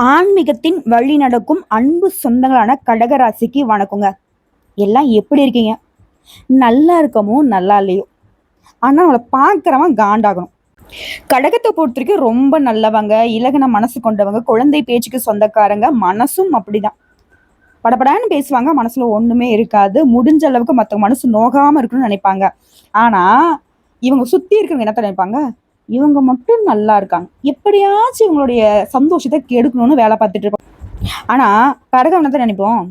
ஆன்மீகத்தின் வழி நடக்கும் அன்பு சொந்தங்களான கடகராசிக்கு வணக்கங்க. எல்லாம் எப்படி இருக்கீங்க? நல்லா இருக்கமோ நல்லா இல்லையோ? ஆனால் அவளை பார்க்குறவன் காண்டாகணும். கடகத்தை பொறுத்த வரைக்கும் ரொம்ப நல்லவங்க இலகன மனசு கொண்டவங்க குழந்தை பேச்சுக்கு சொந்தக்காரங்க மனசும் அப்படிதான். படபடான்னு பேசுவாங்க மனசுல ஒண்ணுமே இருக்காது முடிஞ்ச அளவுக்கு மற்றவங்க மனசு நோகாம இருக்கணும்னு நினைப்பாங்க. ஆனா இவங்க சுத்தி இருக்கிறவங்க என்ன நினைப்பாங்க? இவங்க மட்டும் நல்லா இருக்காங்க. எப்படியாச்சும் இவங்களுடைய சந்தோஷத்தை கெடுக்கணும்னு வேலை பார்த்துட்டு இருப்பாங்க ஆனா கடகம் தான் நினைப்போம்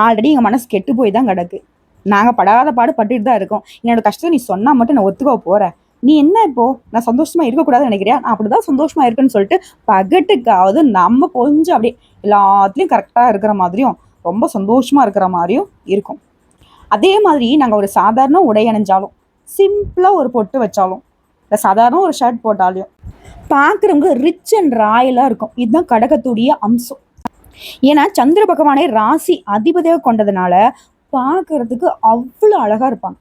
ஆல்ரெடி எங்க மனசு கெட்டு போய் தான் கிடக்கு. நாங்க படாத பாடு பட்டுட்டு தான் இருக்கோம். என்னோட கஷ்டத்தை நீ சொன்னா மட்டும் நான் ஒத்துக்க போகிறேன் நீ என்ன இப்போ? நான் சந்தோஷமா இருக்கக்கூடாதுன்னு நினைக்கிறியா? நான் அப்படிதான் சந்தோஷமா இருக்குன்னு சொல்லிட்டு பகட்டுக்காவது நம்ம கொஞ்சம் அப்படியே எல்லாத்துலயும் கரெக்டா இருக்கிற மாதிரியும் ரொம்ப சந்தோஷமா இருக்கிற மாதிரியும் இருக்கும். அதே மாதிரி நாங்க ஒரு சாதாரண உடை அணிஞ்சாலும் சிம்பிளா ஒரு பொட்டு வச்சாலும் இல்லை சாதாரண ஒரு ஷர்ட் போட்டாலையும் பார்க்குறவங்க ரிச் அண்ட் ராயலாக இருக்கும். இதுதான் கடகத்துடைய அம்சம். ஏன்னா சந்திர பகவானை ராசி அதிபதியாக கொண்டதுனால பார்க்கறதுக்கு அவ்வளோ அழகாக இருப்பாங்க.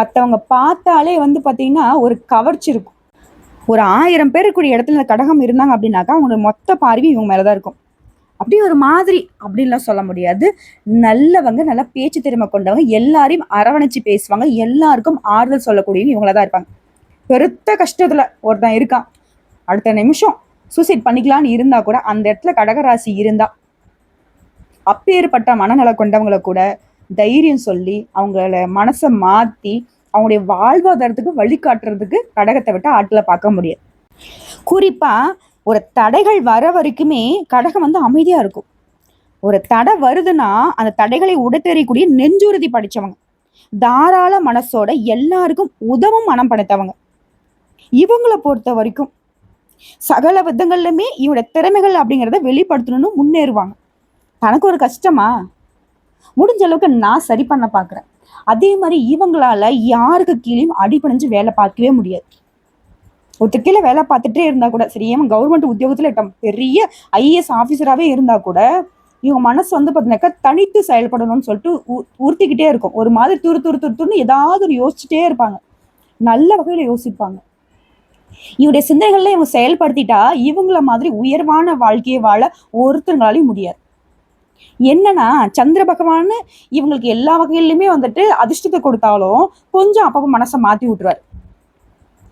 மற்றவங்க பார்த்தாலே வந்து பார்த்தீங்கன்னா ஒரு கவர்ச்சி இருக்கும். ஒரு ஆயிரம் பேர் கூடிய இடத்துல இந்த கடகம் இருந்தாங்க அப்படின்னாக்கா அவங்களோட மொத்த பார்வையும் இவங்க மேலே தான் இருக்கும். அப்படி ஒரு மாதிரி அப்படின்லாம் சொல்ல முடியாது. நல்லவங்க நல்ல பேச்சு திறமை கொண்டவங்க எல்லாரையும் அரவணைச்சு பேசுவாங்க. எல்லாருக்கும் ஆறுதல் சொல்லக்கூடியவங்க இவங்கள தான் இருப்பாங்க. பெருத்த கஷ்டத்துல ஒருத்தன் இருக்கான். அடுத்த நிமிஷம் சூசைட் பண்ணிக்கலான்னு இருந்தா கூட அந்த இடத்துல கடகராசி இருந்தா. அப்பேற்பட்ட மனநல கொண்டவங்களை கூட தைரியம் சொல்லி அவங்கள மனசை மாத்தி அவங்களுடைய வாழ்வாதாரத்துக்கு வழிகாட்டுறதுக்கு கடகத்தை விட்டு ஆட்டில் பார்க்க முடியாது குறிப்பா ஒரு தடைகள் வர வரைக்குமே கடகம் வந்து அமைதியா இருக்கும். ஒரு தடை வருதுன்னா அந்த தடைகளை உடைத்தெறியக்கூடிய நெஞ்சுறுதி படித்தவங்க தாராள மனசோட எல்லாருக்கும் உதவும் மனம் படைத்தவங்க. இவங்களை பொறுத்த வரைக்கும் சகல விதங்கள்லையுமே இவரோட திறமைகள் அப்படிங்கிறத வெளிப்படுத்தணும்னு முன்னேறுவாங்க. தனக்கு ஒரு கஷ்டமா? முடிஞ்ச அளவுக்கு நான் சரி பண்ண பார்க்குறேன் அதே மாதிரி இவங்களால யாருக்கு கீழேயும் அடிபணிஞ்சு வேலை பார்க்கவே முடியாது. ஒருத்தர் கீழே வேலை பார்த்துட்டே இருந்தா கூட சரி ஏன் கவர்மெண்ட் உத்தியோகத்தில் பெரிய ஐஏஎஸ் ஆஃபீஸராகவே இருந்தா கூட இவங்க மனசு வந்து பார்த்தீங்கன்னாக்கா தனித்து செயல்படணும்னு சொல்லிட்டு உ- உறுத்திக்கிட்டே இருக்கும். ஒரு மாதிரி துரு துரு துரு துருன்னு ஏதாவது ஒரு யோசிச்சுட்டே இருப்பாங்க. நல்ல வகையில் யோசிப்பாங்க. இவருடைய சிந்தனைகள்ல இவங்க செயல்படுத்திட்டா இவங்கள மாதிரி உயர்வான வாழ்க்கையை வாழ ஒருத்தங்களாலையும் முடியாது. என்னன்னா சந்திர பகவான் இவங்களுக்கு எல்லா வகையிலுமே வந்துட்டு அதிர்ஷ்டத்தை கொடுத்தாலும் கொஞ்சம் அப்பப்போ மனசை மாத்தி விட்டுருவார்.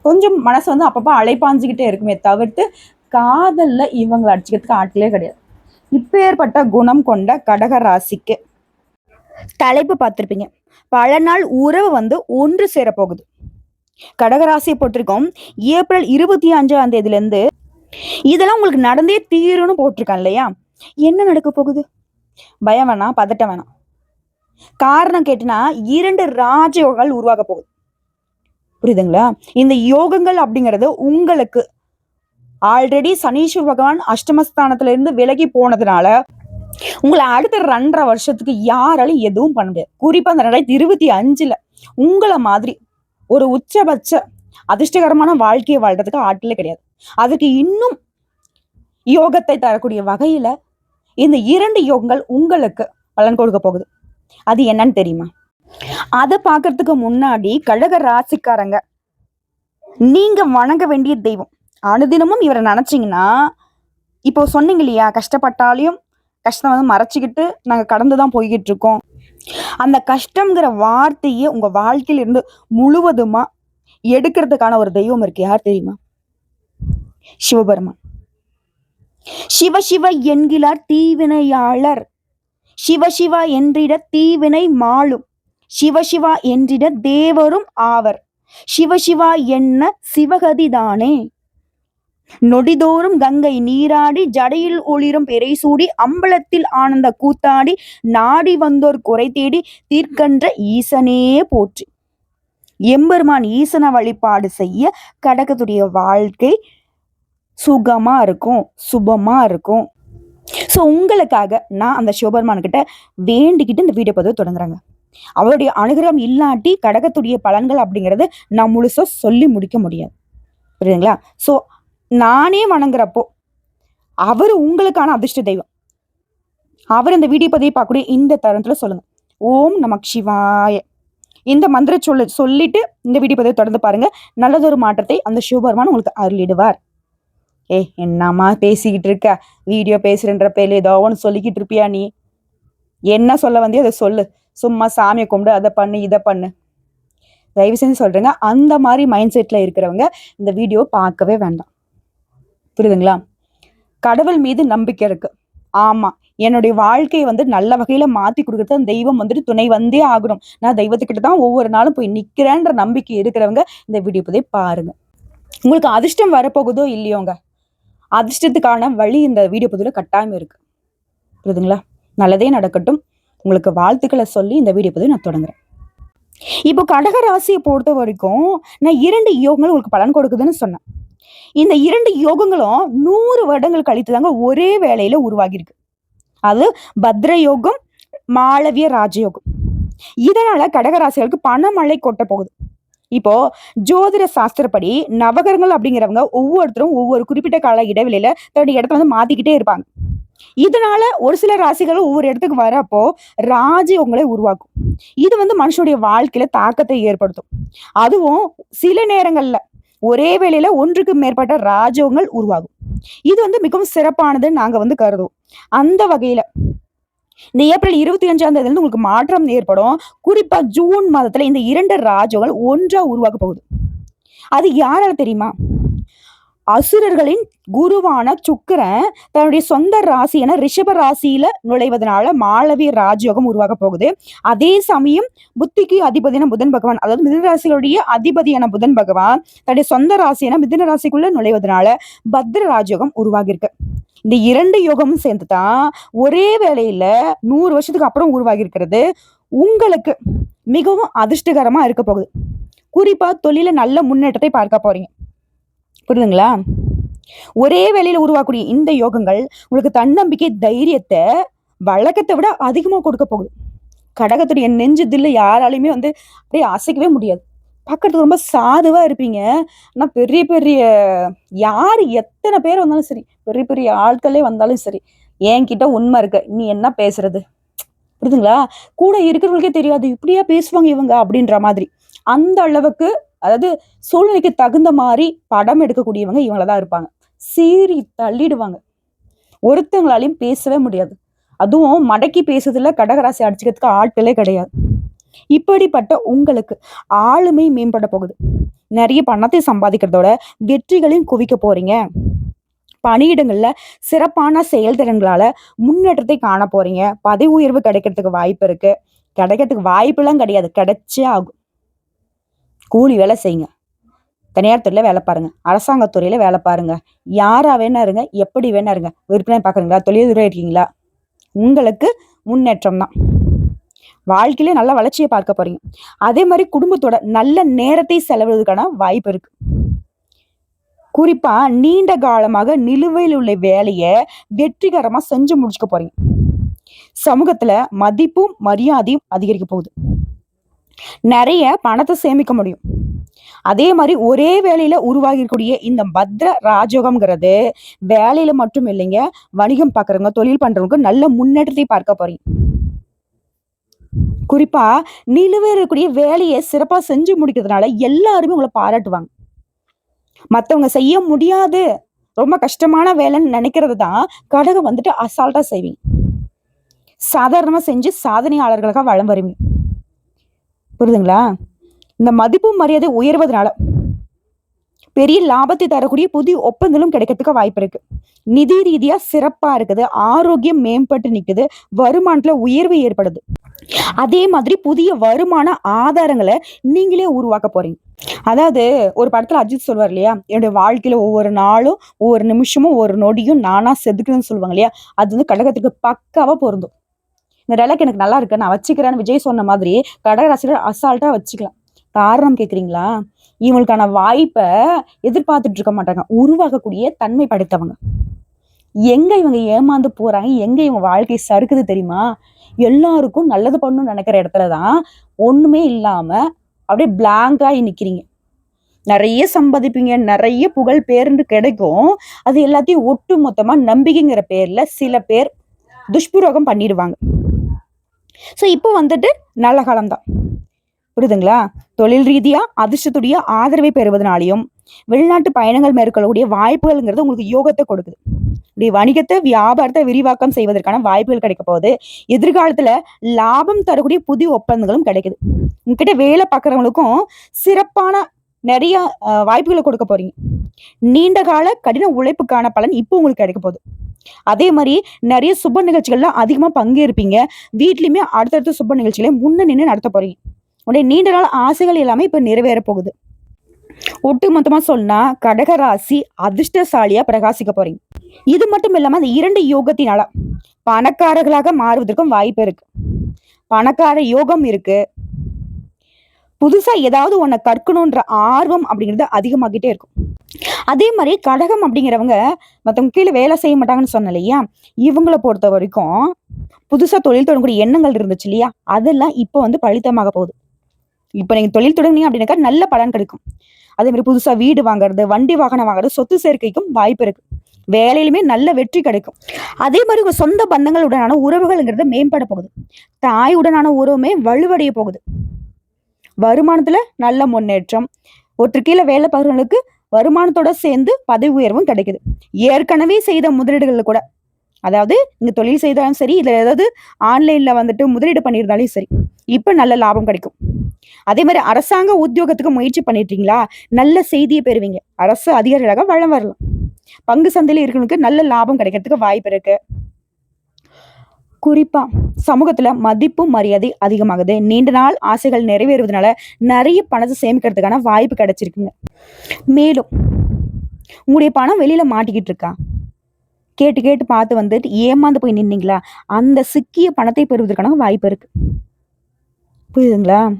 கொஞ்சம் மனசு வந்து அப்பப்போ அலைப்பாஞ்சுக்கிட்டே இருக்குமே தவிர்த்து காதல்ல இவங்களை அடிச்சுக்கிறதுக்கு ஆட்களே கிடையாது. இப்பேற்பட்ட குணம் கொண்ட கடக ராசிக்கு தலைப்பு பார்த்துருப்பீங்க. பல நாள் உறவு வந்து ஒன்று சேர போகுது கடகராசியை போட்டிருக்கோம் ஏப்ரல் இருபத்தி அஞ்சாம் தேதியிலேருந்து இதெல்லாம் உங்களுக்கு நடந்தே தீரும்னு போட்டிருக்கான் இல்லையா? என்ன நடக்க போகுது? பயம் வேணாம் பதட்டம் வேணாம். காரணம் கேட்டுனா இரண்டு ராஜயோகங்கள் உருவாக போகுது. புரியுதுங்களா? இந்த யோகங்கள் அப்படிங்கிறது உங்களுக்கு ஆல்ரெடி சனீஸ்வர் பகவான் அஷ்டமஸ்தானத்துல இருந்து விலகி போனதுனால உங்களை அடுத்த ரெண்டரை வருஷத்துக்கு யாராலும் எதுவும் பண்ண முடியாது. குறிப்பா அந்த ரெண்டாயிரத்தி இருபத்தி அஞ்சுல உங்களை மாதிரி ஒரு உச்சபட்ச அதிர்ஷ்டகரமான வாழ்க்கையை வாழ்றதுக்கு ஆட்களே கிடையாது. அதுக்கு இன்னும் யோகத்தை தரக்கூடிய வகையில இந்த இரண்டு யோகங்கள் உங்களுக்கு பலன் கொடுக்க போகுது. அது என்னன்னு தெரியுமா? அதை பார்க்கறதுக்கு முன்னாடி கழக ராசிக்காரங்க நீங்க வணங்க வேண்டிய தெய்வம். அனுதினமும் இவரை நினைச்சிங்கன்னா இப்போ சொன்னீங்க இல்லையா கஷ்டப்பட்டாலையும் கஷ்டம் வந்து மறைச்சிக்கிட்டு நாங்கள் கடந்து தான் போய்கிட்டு இருக்கோம். அந்த கஷ்டங்கிற வார்த்தையை உங்க வாழ்க்கையில இருந்து முழுவதுமா எடுக்கிறதுக்கான ஒரு தெய்வம் இருக்கு. யார் தெரியுமா? சிவபெருமான். சிவ சிவ என்கிறார் தீவினையாளர். சிவ சிவா என்றிட தீவினை மாளும். சிவ சிவா என்றிட தேவரும் ஆவர். சிவ சிவா என்ன சிவகதிதானே நொடிதோறும் கங்கை நீராடி ஜடையில் ஒளிரும் பெரை சூடி அம்பலத்தில் ஆனந்த கூத்தாடி நாடி வந்தோர் குறை தேடி தீர்க்கன்ற ஈசனே போற்றி. எம்பெருமான் ஈசன வழிபாடு செய்ய கடகத்துடைய வாழ்க்கை சுகமா இருக்கும் சுபமா இருக்கும். ஸோ உங்களுக்காக நான் அந்த சிவபெருமான் கிட்ட வேண்டிக்கிட்டு இந்த வீடியோ பதிவு தொடங்குறாங்க. அவருடைய அனுகிரகம் இல்லாட்டி கடகத்துடைய பலன்கள் அப்படிங்கிறது நான் முழுசாக சொல்லி முடிக்க முடியாது. புரியுதுங்களா? ஸோ நானே வணங்குறப்போ அவர் உங்களுக்கான அதிர்ஷ்ட தெய்வம். அவர் இந்த வீடியோ பதிவை பார்க்கக்கூடிய இந்த தருணத்தில் சொல்லுங்க. ஓம் நமக் சிவாய. இந்த மந்திர சொல்ல சொல்லிட்டு இந்த வீடியோ பதிவை தொடர்ந்து பாருங்க. நல்லதொரு மாற்றத்தை அந்த சிவபெருமான் உங்களுக்கு அருளிடுவார். ஏ என்னம்மா பேசிக்கிட்டு இருக்க? வீடியோ பேசுறன்ற பேர்ல ஏதோ ஒன்று சொல்லிக்கிட்டு இருப்பியா நீ? என்ன சொல்ல வந்தியோ அதை சொல்லு. சும்மா சாமியை கும்பிடு அதை பண்ணு இதை பண்ணு. தயவு செஞ்சு சொல்றேங்க. அந்த மாதிரி மைண்ட் செட்ல இருக்கிறவங்க இந்த வீடியோ பார்க்கவே வேண்டாம். புரியுதுங்களா? கடவுள் மீது நம்பிக்கை இருக்கு. ஆமா என்னுடைய வாழ்க்கையை வந்து நல்ல வகையில மாத்தி கொடுக்கறது அந்த தெய்வம் வந்துட்டு துணை வந்தே ஆகணும். நான் தெய்வத்துக்கிட்ட தான் ஒவ்வொரு நாளும் போய் நிக்கிறேன்ற நம்பிக்கை இருக்கிறவங்க இந்த வீடியோ போய் பாருங்க. உங்களுக்கு அதிர்ஷ்டம் வரப்போகுதோ இல்லையோங்க? அதிர்ஷ்டத்துக்கான வழி இந்த வீடியோ பதிவில் கட்டாயம் இருக்கு. புரியுதுங்களா? நல்லதே நடக்கட்டும். உங்களுக்கு வாழ்த்துக்களை சொல்லி இந்த வீடியோ பதிவு நான் தொடங்குறேன். இப்போ கடக ராசியை பொறுத்த வரைக்கும் நான் இரண்டு யோகங்கள் உங்களுக்கு பலன் கொடுக்குதுன்னு சொன்னேன். இந்த இரண்டு யோகங்களும் நூறு வருடங்கள் கழித்து தாங்க ஒரே வேளையில உருவாகியிருக்கு. அது பத்ர யோகம் மாளவிய ராஜயோகம். இதனால கடகராசிகளுக்கு பணமழை கொட்ட போகுது. இப்போ ஜோதிட சாஸ்திரப்படி நவகரங்கள் அப்படிங்கிறவங்க ஒவ்வொருத்தரும் ஒவ்வொரு குறிப்பிட்ட கால இடைவெளியில தன்னுடைய இடத்த வந்து மாத்திக்கிட்டே இருப்பாங்க. இதனால ஒரு சில ராசிகள் ஒவ்வொரு இடத்துக்கு வரப்போ ராஜயோகங்களை உருவாக்கும். இது வந்து மனுஷனுடைய வாழ்க்கையில தாக்கத்தை ஏற்படுத்தும். அதுவும் சில நேரங்கள்ல ஒரே வேளையில ஒன்றுக்கு மேற்பட்ட ராஜயோகங்கள் உருவாகும். இது வந்து மிகவும் சிறப்பானதுன்னு நாங்க வந்து கருதுவோம். அந்த வகையில இந்த ஏப்ரல் இருபத்தி அஞ்சாம் தேதி உங்களுக்கு மாற்றம் ஏற்படும். குறிப்பா ஜூன் மாதத்துல இந்த இரண்டு ராஜோகள் ஒன்றா உருவாக்க போகுது. அது யாரால தெரியுமா? அசுரர்களின் குருவான சுக்கிரன் தன்னுடைய சொந்த ராசியான ரிஷப ராசியில நுழைவதனால மாளவிய ராஜயோகம் உருவாக போகுது. அதே சமயம் புத்திக்கு அதிபதியான புதன் பகவான் அதாவது மிதன ராசிகளுடைய அதிபதியான புதன் பகவான் தன்னுடைய சொந்த ராசியான மிதன ராசிக்குள்ள நுழைவதனால பத்ர ராஜயோகம் உருவாகியிருக்கு. இந்த இரண்டு யோகமும் சேர்ந்து தான் ஒரே வேளையில நூறு வருஷத்துக்கு அப்புறம் உருவாகி இருக்கிறது உங்களுக்கு மிகவும் அதிர்ஷ்டகரமா இருக்க போகுது. குறிப்பா தொழில நல்ல முன்னேற்றத்தை பார்க்க போறீங்க. புரியுதுங்களா? ஒரே வேளையில உருவாக்கக்கூடிய இந்த யோகங்கள் உங்களுக்கு தன்னம்பிக்கை தைரியத்தை வழக்கத்தை விட அதிகமாக கொடுக்க போகுது. கடகத்துடைய நெஞ்சு தில்லு யாராலையுமே வந்து அப்படியே அசைக்கவே முடியாது. பார்க்கறதுக்கு ரொம்ப சாதுவாக இருப்பீங்க. ஆனால் பெரிய பெரிய யார் எத்தனை பேர் வந்தாலும் சரி பெரிய பெரிய ஆட்களே வந்தாலும் சரி என்கிட்ட உண்மை இருக்கு. நீ என்ன பேசுறது? புரியுதுங்களா? கூட இருக்கிறவங்களுக்கே தெரியாது. இப்படியா பேசுவாங்க இவங்க அப்படின்ற மாதிரி. அந்த அளவுக்கு அதாவது சூழ்நிலைக்கு தகுந்த மாதிரி படம் எடுக்கக்கூடியவங்க இவங்கள தான் இருப்பாங்க. சீறி தள்ளிடுவாங்க. ஒருத்தங்களாலையும் பேசவே முடியாது. அதுவும் மடக்கி பேசுறதுல கடகராசி அடிச்சுக்கிறதுக்கு ஆட்களே கிடையாது. இப்படிப்பட்ட உங்களுக்கு ஆளுமை மேம்பட போகுது. நிறைய பணத்தை சம்பாதிக்கிறதோட வெற்றிகளையும் குவிக்க போறீங்க. பணியிடங்கள்ல சிறப்பான செயல்திறன்களால முன்னேற்றத்தை காண போறீங்க. பதவி உயர்வு கிடைக்கிறதுக்கு வாய்ப்பு இருக்கு. கிடைக்கிறதுக்கு வாய்ப்பெல்லாம் கிடையாது. கிடைச்சே ஆகும். கூலி வேலை செய்யுங்க. தனியார் துறையில வேலை பாருங்க. அரசாங்கத்துறையில வேலை பாருங்க. யாரா வேணா இருங்க எப்படி வேணா இருங்க. விற்பனை பாக்குறீங்களா தொழில்துறை இருக்கீங்களா? உங்களுக்கு முன்னேற்றம் தான். வாழ்க்கையில நல்ல வளர்ச்சியை பார்க்க போறீங்க. அதே மாதிரி குடும்பத்தோட நல்ல நேரத்தை செலவிடுவதற்கான வாய்ப்பு இருக்கு. குறிப்பா நீண்ட காலமாக நிலுவையில் உள்ள வேலையை வெற்றிகரமா செஞ்சு முடிச்சுக்க போறீங்க. சமூகத்துல மதிப்பும் மரியாதையும் அதிகரிக்க போகுது. நிறைய பணத்தை சேமிக்க முடியும். அதே மாதிரி ஒரே வேலையில உருவாகிருக்கூடிய இந்த பத்ர ராஜோகம்ங்கிறது வேலையில மட்டும் இல்லைங்க வணிகம் பார்க்குறவங்க தொழில் பண்றவங்க நல்ல முன்னேற்றத்தை பார்க்க போறீங்க. குறிப்பா நிலுவையில் இருக்கக்கூடிய வேலையை சிறப்பா செஞ்சு முடிக்கிறதுனால எல்லாருமே உங்களை பாராட்டுவாங்க. மத்தவங்க செய்ய முடியாது ரொம்ப கஷ்டமான வேலைன்னு நினைக்கிறது தான் கடகம் வந்துட்டு அசால்ட்டா செய்வீங்க. சாதாரணமா செஞ்சு சாதனையாளர்களுக்காக வளம் வருவீங்க. புரியுதுங்களா? இந்த மதிப்பு மரியாதை உயர்வதனால பெரிய லாபத்தை தரக்கூடிய புதிய ஒப்பந்தங்களும் கிடைக்கிறதுக்கு வாய்ப்பு இருக்கு. நிதி ரீதியா சிறப்பா இருக்குது. ஆரோக்கியம் மேம்பட்டு நிற்குது வருமானத்துல உயர்வு ஏற்படுது. அதே மாதிரி புதிய வருமான ஆதாரங்களை நீங்களே உருவாக்க போறீங்க. அதாவது ஒரு படத்துல அஜித் சொல்வார் இல்லையா? என்னுடைய வாழ்க்கையில ஒவ்வொரு நாளும் ஒவ்வொரு நிமிஷமும் ஒவ்வொரு நொடியும் நானா செதுக்குன்னு சொல்லுவாங்க இல்லையா? அது வந்து கடகத்துக்கு பக்காவா பொருந்தும். இந்த டைலாக் எனக்கு நல்லா இருக்கு. நான் வச்சுக்கிறேன்னு விஜய் சொன்ன மாதிரி கடகராசியில் அசால்ட்டாக வச்சுக்கலாம். காரணம் கேட்குறீங்களா இவங்களுக்கான வாய்ப்பை எதிர்பார்த்துட்டு இருக்க மாட்டாங்க. உருவாக்கக்கூடிய தன்மை படைத்தவங்க. எங்க இவங்க ஏமாந்து போறாங்க? எங்க இவங்க வாழ்க்கை சறுக்குது தெரியுமா? எல்லாருக்கும் நல்லது பண்ணணும்னு நினைக்கிற இடத்துல தான் ஒண்ணுமே இல்லாம அப்படியே பிளாங்காகி நிக்கிறீங்க. நிறைய சம்பாதிப்பீங்க. நிறைய புகழ் பேருந்து கிடைக்கும். அது எல்லாத்தையும் ஒட்டு மொத்தமா நம்பிக்கைங்கிற பேர்ல சில பேர் துஷ்பிரோகம் பண்ணிடுவாங்க. ஸோ இப்போ வந்துட்டு நல்ல காலம்தான். புரியுதுங்களா? தொழில் ரீதியா அதிர்ஷ்டத்துடைய ஆதரவை பெறுவதனாலையும் வெளிநாட்டு பயணங்கள் மேற்கொள்ளக்கூடிய வாய்ப்புகள்ங்கிறது உங்களுக்கு யோகத்தை கொடுக்குது. இப்படி வணிகத்தை வியாபாரத்தை விரிவாக்கம் செய்வதற்கான வாய்ப்புகள் கிடைக்க போகுது. எதிர்காலத்துல லாபம் தரக்கூடிய புதிய ஒப்பந்தங்களும் கிடைக்குது. உங்ககிட்ட வேலை பார்க்குறவங்களுக்கும் சிறப்பான நிறைய அஹ், வாய்ப்புகளை கொடுக்க போறீங்க. நீண்ட கால கடின உழைப்புக்கான பலன் இப்போ உங்களுக்கு கிடைக்க போகுது. அதே மாதிரி நிறைய சுப நிகழ்ச்சிகள்லாம் அதிகமா பங்கேற்பீங்க. வீட்லேயுமே அடுத்தடுத்த சுப நிகழ்ச்சிகளை முன்ன நின்று நடத்த போறீங்க. உடைய நீண்ட நாள் ஆசைகள் எல்லாமே இப்ப நிறைவேற போகுது. ஒட்டு மொத்தமா சொன்னா கடகராசி அதிர்ஷ்டசாலியா பிரகாசிக்க போறீங்க. இது மட்டும் இல்லாமல் அந்த இரண்டு யோகத்தினால பணக்காரர்களாக மாறுவதற்கும் வாய்ப்பு இருக்கு. பணக்கார யோகம் இருக்கு. புதுசா ஏதாவது ஒன்னை கற்கணுன்ற ஆர்வம் அப்படிங்கிறது அதிகமாகிட்டே இருக்கும். அதே மாதிரி கடகம் அப்படிங்கிறவங்க மற்றவங்க கீழே வேலை செய்ய மாட்டாங்கன்னு சொன்னேன் இல்லையா? இவங்கள பொறுத்த வரைக்கும் புதுசா தொழில் தொடங்கக்கூடிய எண்ணங்கள் இருந்துச்சு இல்லையா? அதெல்லாம் இப்போ வந்து பழித்தமாக போகுது. இப்போ நீங்க தொழில் தொடங்குனீங்க அப்படின்னாக்கா நல்ல பலன் கிடைக்கும். அதே மாதிரி புதுசா வீடு வாங்குறது வண்டி வாகனம் வாங்குறது சொத்து சேர்க்கைக்கும் வாய்ப்பு இருக்கு. வேலையிலுமே நல்ல வெற்றி கிடைக்கும். அதே மாதிரி உங்க சொந்த பந்தங்களுடனான உறவுகள்ங்கிறது மேம்பட போகுது. தாயுடனான உறவுமே வலுவடைய போகுது. வருமானத்துல நல்ல முன்னேற்றம். ஒருத்தர் கீழே வேலை பார்க்குறவங்களுக்கு வருமானத்தோட சேர்ந்து பதவி உயர்வும் கிடைக்குது. ஏற்கனவே செய்த முதலீடுகள்ல கூட. அதாவது நீங்க தொழில் செய்தாலும் சரி இதுல ஏதாவது ஆன்லைன்ல வந்துட்டு முதலீடு பண்ணியிருந்தாலும் சரி இப்ப நல்ல லாபம் கிடைக்கும். அதே மாதிரி அரசாங்க உத்தியோகத்துக்கு முயற்சி பண்ணிட்டீங்களா? நல்ல செய்தியை பெறுவீங்க. அரசு அதிகாரிகளாக வளம் வரலாம். பங்கு சந்தையில இருக்கிறவங்களுக்கு நல்ல லாபம் கிடைக்கிறதுக்கு வாய்ப்பு இருக்கு. குறிப்பா சமூகத்துல மதிப்பு மரியாதை அதிகமாகுது. நீண்ட நாள் ஆசைகள் நிறைவேறுவதனால நிறைய பணத்தை சேமிக்கிறதுக்கான வாய்ப்பு கிடைச்சிருக்குங்க. மேலும் உங்களுடைய பணம் வெளியில மாட்டிக்கிட்டு இருக்கா? கேட்டு கேட்டு பார்த்து வந்துட்டு ஏமாந்து போய் நின்னீங்களா? அந்த சிக்கிய பணத்தை பெறுவதற்கான வாய்ப்பு இருக்கு. புரியுதுங்களா?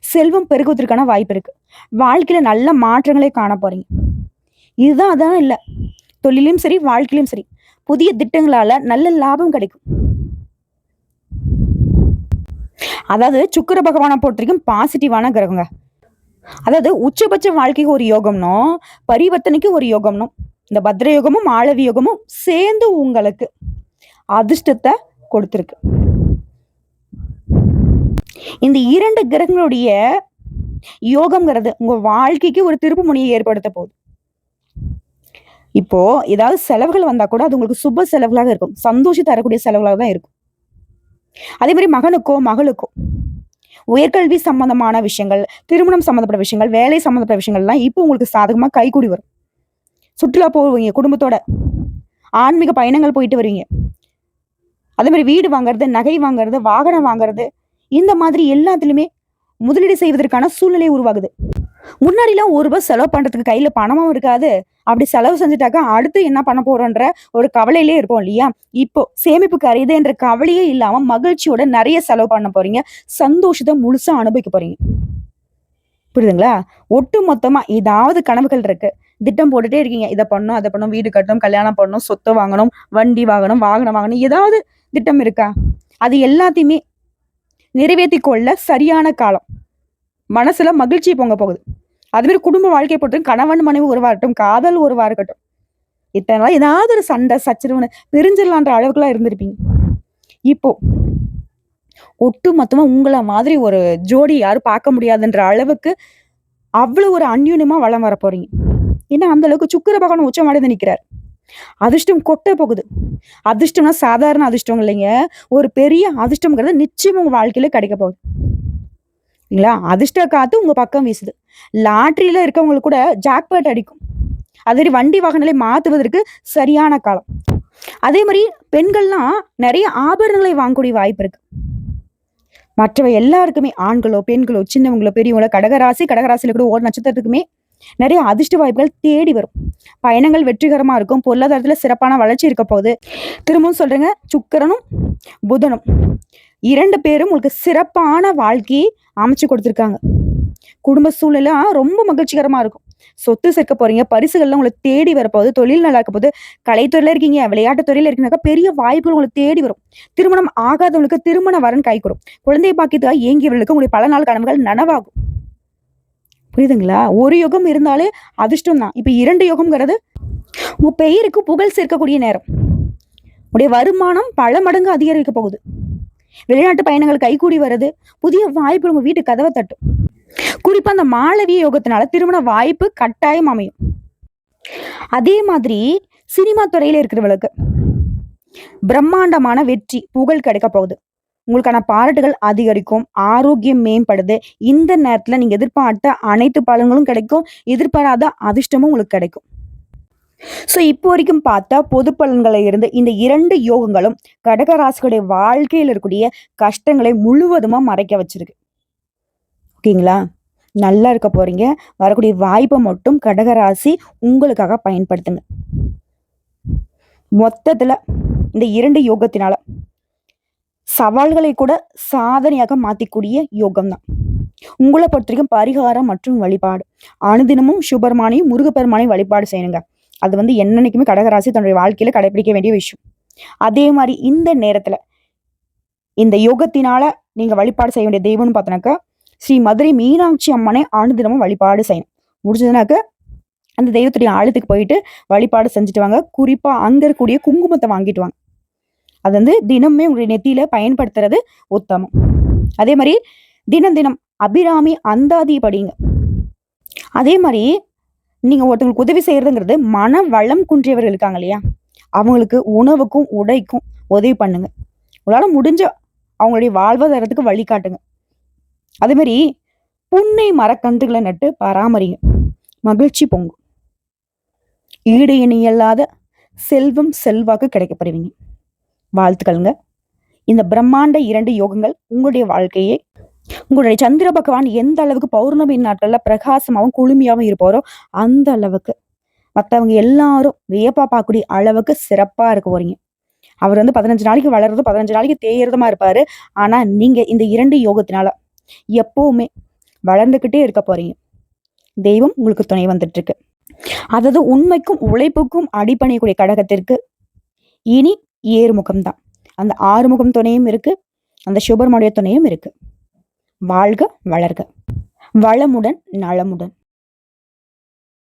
செல்வம் பெருகுவதற்கான வாய்ப்பு இருக்கு. வாழ்க்கையில நல்ல மாற்றங்களே காண போறீங்க. இதுதான் அதான் இல்லை. தொழிலையும் சரி வாழ்க்கையிலும் சரி. புதிய திட்டங்களால நல்ல லாபம் கிடைக்கும். அதாவது சுக்கிர பகவானை பொறுத்த வரைக்கும் பாசிட்டிவான கிரகங்க. அதாவது உச்சபட்ச வாழ்க்கைக்கு ஒரு யோகம்னோ பரிவர்த்தனைக்கு ஒரு யோகம்னோ இந்த பத்ர யோகமும் மாளவி யோகமும் சேர்ந்து உங்களுக்கு அதிர்ஷ்டத்தை கொடுத்துருக்கு. இந்த இரண்டு கிரகங்களுடைய யோகம்ங்கிறது உங்க வாழ்க்கைக்கு ஒரு திருப்பு முனையை ஏற்படுத்த போகுது. இப்போ ஏதாவது செலவுகள் வந்தா கூட அது உங்களுக்கு சுப செலவுகளாக இருக்கும். சந்தோஷம் தரக்கூடிய செலவுகளாக தான் இருக்கும். அதே மாதிரி மகனுக்கோ மகளுக்கோ உயர்கல்வி சம்பந்தமான விஷயங்கள் திருமணம் சம்பந்தப்பட்ட விஷயங்கள் வேலை சம்பந்தப்பட்ட விஷயங்கள்லாம் இப்போ உங்களுக்கு சாதகமா கைகூடி வரும். சுற்றுலா போவீங்க குடும்பத்தோட ஆன்மீக பயணங்கள் போயிட்டு வருவீங்க. அதே மாதிரி வீடு வாங்குறது நகை வாங்குறது வாகனம் வாங்குறது இந்த மாதிரி எல்லாத்துலயுமே முதலீடு செய்வதற்கான சூழ்நிலை உருவாகுது. முன்னாடிலாம் ஒரு ரூபாய் செலவு பண்றதுக்கு கையில பணமும் இருக்காது. அப்படி செலவு செஞ்சுட்டாக்கா அடுத்து என்ன பண்ண போறோன்ற ஒரு கவலையிலே இருப்போம் இல்லையா? இப்போ சேமிப்பு கரையுதுன்ற கவலையே இல்லாம மகிழ்ச்சியோட நிறைய செலவு பண்ண போறீங்க. சந்தோஷத்தை முழுசா அனுபவிக்க போறீங்க. புரியுதுங்களா? ஒட்டு மொத்தமா ஏதாவது கனவுகள் இருக்கு. திட்டம் போட்டுட்டே இருக்கீங்க. இதை பண்ணணும் அதை பண்ணணும். வீடு கட்டணும் கல்யாணம் பண்ணணும் சொத்து வாங்கணும் வண்டி வாங்கணும் வாகனம் வாங்கணும். ஏதாவது திட்டம் இருக்கா? அது எல்லாத்தையுமே நிறைவேற்றி கொள்ள சரியான காலம். மனசுல மகிழ்ச்சி பொங்க போகுது. அதுமாரி குடும்ப வாழ்க்கையை பொறுத்தவரைக்கும் கணவன் மனைவி உருவா இருக்கட்டும் காதல் உருவா இருக்கட்டும் இத்தனை நாள் ஏதாவது ஒரு சண்டை சச்சரவுன்னு பிரிஞ்சிடலான்ற அளவுக்குலாம் இருந்திருப்பீங்க. இப்போ ஒட்டு மொத்தமா உங்களை மாதிரி ஒரு ஜோடி யாரும் பார்க்க முடியாதுன்ற அளவுக்கு அவ்வளவு ஒரு அந்யூனமா வளம் வர போறீங்க. ஏன்னா அந்த அளவுக்கு சுக்கிர பகவான் உச்சம் அடைந்து நிக்கிறார். அதிர்ஷ்டம் கொட்ட போகுது. அதிர்ஷ்டம்னா சாதாரண அதிர்ஷ்டம் இல்லைங்க. ஒரு பெரிய அதிர்ஷ்டம்ங்கிறது நிச்சயம் உங்க வாழ்க்கையில கிடைக்க போகுது. இல்லைங்களா? அதிர்ஷ்ட காத்து உங்க பக்கம் வீசுது. லாட்ரியில் இருக்கவங்களுக்கு கூட ஜாக்பேட் அடிக்கும். அதே மாதிரி வண்டி வாகனங்களை மாத்துவதற்கு சரியான காலம். அதே மாதிரி பெண்கள்லாம் நிறைய ஆபரணங்களை வாங்கக்கூடிய வாய்ப்பு இருக்கு. மற்றவை எல்லாருக்குமே ஆண்களோ பெண்களோ சின்னவங்களோ பெரியவங்களோ கடகராசி கடகராசியில கூட ஒரு நட்சத்திரத்துக்குமே நிறைய அதிர்ஷ்ட வாய்ப்புகள் தேடி வரும். பயணங்கள் வெற்றிகரமா இருக்கும். பொருளாதாரத்துல சிறப்பான வளர்ச்சி இருக்க போகுது. திரும்பவும் சொல்றேங்க சுக்கிரனும் புதனும். இரண்டு பேரும் உங்களுக்கு சிறப்பான வாழ்க்கையை அமைச்சு கொடுத்துருக்காங்க. குடும்ப சூழ்நிலை ரொம்ப மகிழ்ச்சிகரமா இருக்கும். சொத்து சேர்க்க போறீங்க பரிசுகள்லாம் உங்களுக்கு தேடி வரப்போகுது தொழில் நல்லா இருக்க போகுது கலைத்துறையில இருக்கீங்க விளையாட்டு துறையில இருக்கீங்கன்னாக்கா பெரிய வாய்ப்புகள் உங்களுக்கு தேடி வரும். திருமணம் ஆகாதவங்களுக்கு திருமண வரன் கைகூடும் குழந்தை பாக்கியத்துக்காக இயங்கியவர்களுக்கு உங்களுக்கு பல நாள் கனவுகள் நனவாகும். புரியுதுங்களா? ஒரு யுகம் இருந்தாலே அதிர்ஷ்டம் தான். இப்ப இரண்டு யுகம்ங்கிறது உங்க பெயருக்கு புகழ் சேர்க்கக்கூடிய நேரம். உடைய வருமானம் பல மடங்கு அதிகரிக்க போகுது. வெளிநாட்டு பயணங்கள் கைகூடி வருது. புதிய வாய்ப்பு உங்க வீட்டு கதவை தட்டும். குறிப்பா அந்த மாளவிய யோகத்தினால திருமண வாய்ப்பு கட்டாயம் அமையும். அதே மாதிரி சினிமா துறையில இருக்கிறவளுக்கு பிரம்மாண்டமான வெற்றி புகழ் கிடைக்க போகுது. உங்களுக்கான பாராட்டுகள் அதிகரிக்கும் ஆரோக்கியம் மேம்படுது. இந்த நேரத்துல நீங்க எதிர்பார்த்த அனைத்து பலன்களும் கிடைக்கும் எதிர்பாராத அதிர்ஷ்டமும் உங்களுக்கு கிடைக்கும். ஸோ இப்போ வரைக்கும் பார்த்தா பொது பலன்களை இருந்து இந்த இரண்டு யோகங்களும் கடகராசிகளுடைய வாழ்க்கையில் இருக்கக்கூடிய கஷ்டங்களை முழுவதுமா மறைக்க வச்சிருக்கு. ஓகேங்களா? நல்லா இருக்க போகிறீங்க வரக்கூடிய வாய்ப்பை மட்டும் கடகராசி உங்களுக்காக பயன்படுத்துங்க. மொத்தத்தில் இந்த இரண்டு யோகத்தினால சவால்களை கூட சாதனையாக மாற்றிக்கூடிய யோகம் தான் உங்களை பொறுத்த வரைக்கும் பரிகாரம் மற்றும் வழிபாடு. அனுதினமும் சுபர்மானையும் முருகப்பெருமானையும் வழிபாடு செய்யணுங்க. அது வந்து என்னன்னைக்குமே கடகராசி தன்னுடைய வாழ்க்கையில கடைபிடிக்க வேண்டிய விஷயம். அதே மாதிரி இந்த நேரத்துல இந்த யோகத்தினால நீங்க வழிபாடு செய்ய வேண்டிய தெய்வம்னு பார்த்தோன்னாக்கா ஸ்ரீ மதுரை மீனாட்சி அம்மனை ஆண்டு தினமும் வழிபாடு செய்யணும். முடிஞ்சதுனாக்க அந்த தெய்வத்துடைய ஆழத்துக்கு போயிட்டு வழிபாடு செஞ்சுட்டு வாங்க. குறிப்பா அங்க இருக்கக்கூடிய குங்குமத்தை வாங்கிட்டு வாங்க. அது வந்து தினமே உங்களுடைய நெத்தியில பயன்படுத்துறது உத்தமம். அதே மாதிரி தினம் தினம் அபிராமி அந்தாதி படிங்க. அதே மாதிரி நீங்க ஒருத்தவங்களுக்கு உதவி செய்யறதுங்கிறது மன வளம் குன்றியவர்கள் இருக்காங்க இல்லையா? அவங்களுக்கு உணவுக்கும் உடைக்கும் உதவி பண்ணுங்க. உங்களால முடிஞ்ச அவங்களுடைய வாழ்வாதாரத்துக்கு வழிகாட்டுங்க. அதே மாதிரி புன்னை மரக்கன்றுகளை நட்டு பராமரிங்க. மகிழ்ச்சி பொங்கும். ஈடு இணையல்லாத செல்வம் செல்வாக்கு கிடைக்கப்படுவீங்க. வாழ்த்துக்கள்ங்க. இந்த பிரம்மாண்ட இரண்டு யோகங்கள் உங்களுடைய வாழ்க்கையை உங்களுடைய சந்திர பகவான் எந்த அளவுக்கு பௌர்ணமி நாட்கள்ல பிரகாசமாகவும் குளுமையாகவும் இருப்பாரோ அந்த அளவுக்கு. மற்றவங்க எல்லாரும் வியப்பா பார்க்கக்கூடிய அளவுக்கு சிறப்பா இருக்க போறீங்க. அவர் வந்து பதினஞ்சு நாளைக்கு வளர்றதும் பதினஞ்சு நாளைக்கு தேயறதுமா இருப்பாரு. ஆனா நீங்க இந்த இரண்டு யோகத்தினால எப்போவுமே வளர்ந்துக்கிட்டே இருக்க போறீங்க. தெய்வம் உங்களுக்கு துணை வந்துட்டு இருக்கு அதாவது உண்மைக்கும் உழைப்புக்கும் அடிப்பணியக்கூடிய கடகத்திற்கு இனி ஏறுமுகம் தான் அந்த ஆறுமுகம் துணையும் இருக்கு அந்த சுபர்மடைய துணையும் இருக்கு. வாழ்க வளர்க. வளமுடன் நலமுடன்.